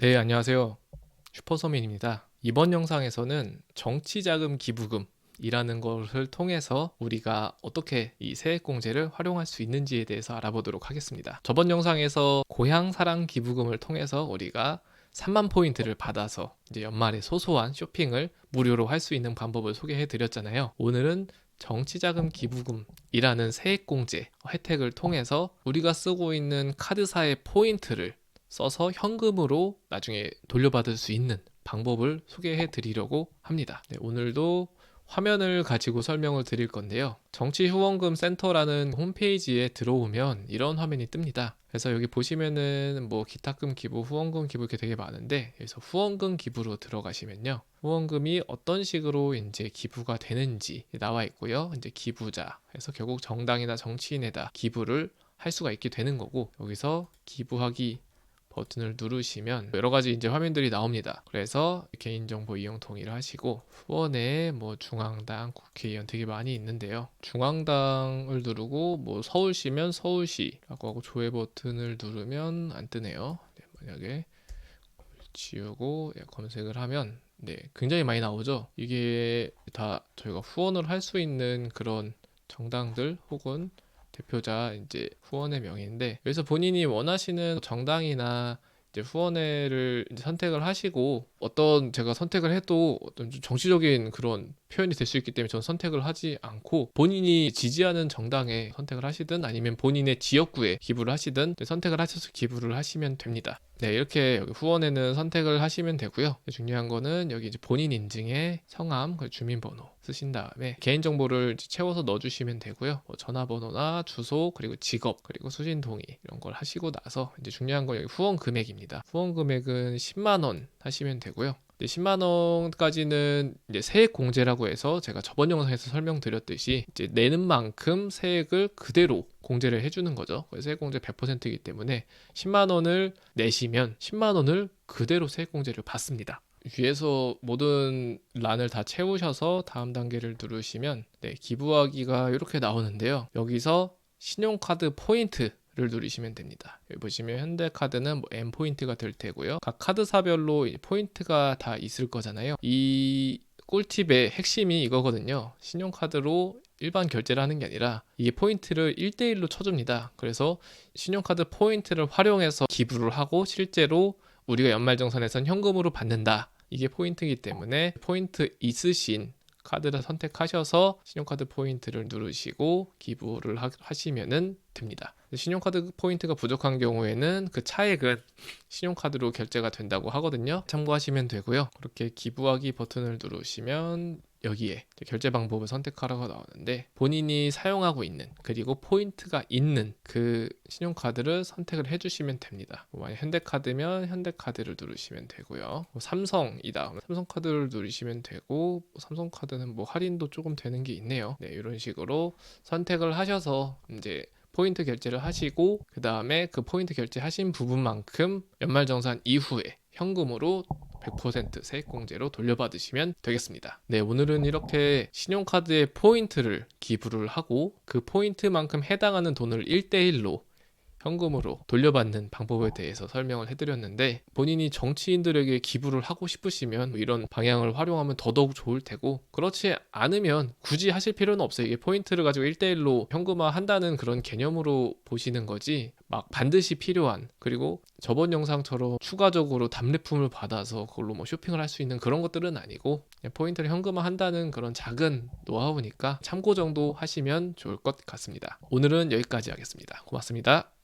네, 안녕하세요. 슈퍼서민입니다. 이번 영상에서는 정치자금 기부금 이라는 것을 통해서 우리가 어떻게 이 세액공제를 활용할 수 있는지에 대해서 알아보도록 하겠습니다. 저번 영상에서 고향사랑 기부금을 통해서 우리가 3만 포인트를 받아서 이제 연말에 소소한 쇼핑을 무료로 할 수 있는 방법을 소개해 드렸잖아요. 오늘은 정치자금 기부금이라는 세액공제 혜택을 통해서 우리가 쓰고 있는 카드사의 포인트를 써서 현금으로 나중에 돌려받을 수 있는 방법을 소개해 드리려고 합니다. 네, 오늘도 화면을 가지고 설명을 드릴 건데요. 정치 후원금 센터라는 홈페이지에 들어오면 이런 화면이 뜹니다. 그래서 여기 보시면은 뭐 기타금 기부, 후원금 기부 이렇게 되게 많은데 여기서 후원금 기부로 들어가시면요. 후원금이 어떤 식으로 이제 기부가 되는지 나와 있고요. 이제 기부자. 그래서 결국 정당이나 정치인에다 기부를 할 수가 있게 되는 거고 여기서 기부하기 버튼을 누르시면 여러 가지 이제 화면들이 나옵니다. 그래서 개인정보 이용 동의를 하시고 후원에 뭐 중앙당, 국회의원 되게 많이 있는데요. 중앙당을 누르고 뭐 서울시면 서울시라고 하고 조회 버튼을 누르면 안 뜨네요. 네, 만약에 지우고 예, 검색을 하면 네, 굉장히 많이 나오죠. 이게 다 저희가 후원을 할 수 있는 그런 정당들 혹은 대표자 이제 후원의 명의인데 여기서 본인이 원하시는 정당이나 이제 후원회를 이제 선택을 하시고 어떤 제가 선택을 해도 어떤 좀 정치적인 그런 표현이 될 수 있기 때문에 저는 선택을 하지 않고 본인이 지지하는 정당에 선택을 하시든 아니면 본인의 지역구에 기부를 하시든 선택을 하셔서 기부를 하시면 됩니다. 네, 이렇게 후원에는 선택을 하시면 되고요. 중요한 거는 여기 이제 본인 인증의 성함, 그 주민번호 쓰신 다음에 개인정보를 채워서 넣어주시면 되고요. 뭐 전화번호나 주소, 그리고 직업, 그리고 수신 동의 이런 걸 하시고 나서 이제 중요한 건 여기 후원 금액입니다. 후원 금액은 10만 원 하시면 되고요. 10만 원까지는 이제 세액 공제라고 해서 제가 저번 영상에서 설명드렸듯이 이제 내는 만큼 세액을 그대로 공제를 해주는 거죠. 세액 공제 100%이기 때문에 10만 원을 내시면 10만 원을 그대로 세액 공제를 받습니다. 위에서 모든 란을 다 채우셔서 다음 단계를 누르시면 네, 기부하기가 이렇게 나오는데요. 여기서 신용카드 포인트 를 누르시면 됩니다. 여기 보시면 현대카드는 뭐 M 포인트가 될 테고요. 각 카드사별로 포인트가 다 있을 거잖아요. 이 꿀팁의 핵심이 이거거든요. 신용카드로 일반 결제를 하는 게 아니라 이게 포인트를 1대1로 쳐줍니다. 그래서 신용카드 포인트를 활용해서 기부를 하고 실제로 우리가 연말정산에선 현금으로 받는다. 이게 포인트이기 때문에 포인트 있으신 카드를 선택하셔서 신용카드 포인트를 누르시고 기부를 하시면 됩니다. 신용카드 포인트가 부족한 경우에는 그 차액은 신용카드로 결제가 된다고 하거든요. 참고하시면 되고요. 그렇게 기부하기 버튼을 누르시면 여기에 결제 방법을 선택하라고 나오는데 본인이 사용하고 있는 그리고 포인트가 있는 그 신용카드를 선택을 해주시면 됩니다. 뭐 만약 현대카드면 현대카드를 누르시면 되고요. 뭐 삼성이다. 삼성카드를 누르시면 되고 뭐 삼성카드는 뭐 할인도 조금 되는 게 있네요. 네, 이런 식으로 선택을 하셔서 이제 포인트 결제를 하시고 그 다음에 그 포인트 결제하신 부분만큼 연말정산 이후에 현금으로 100% 세액공제로 돌려받으시면 되겠습니다. 네, 오늘은 이렇게 신용카드에 포인트를 기부를 하고 그 포인트만큼 해당하는 돈을 1대1로 현금으로 돌려받는 방법에 대해서 설명을 해드렸는데 본인이 정치인들에게 기부를 하고 싶으시면 이런 방향을 활용하면 더더욱 좋을 테고 그렇지 않으면 굳이 하실 필요는 없어요. 이게 포인트를 가지고 1대1로 현금화 한다는 그런 개념으로 보시는 거지 막 반드시 필요한 그리고 저번 영상처럼 추가적으로 답례품을 받아서 그걸로 뭐 쇼핑을 할 수 있는 그런 것들은 아니고 포인트를 현금화 한다는 그런 작은 노하우니까 참고 정도 하시면 좋을 것 같습니다. 오늘은 여기까지 하겠습니다. 고맙습니다.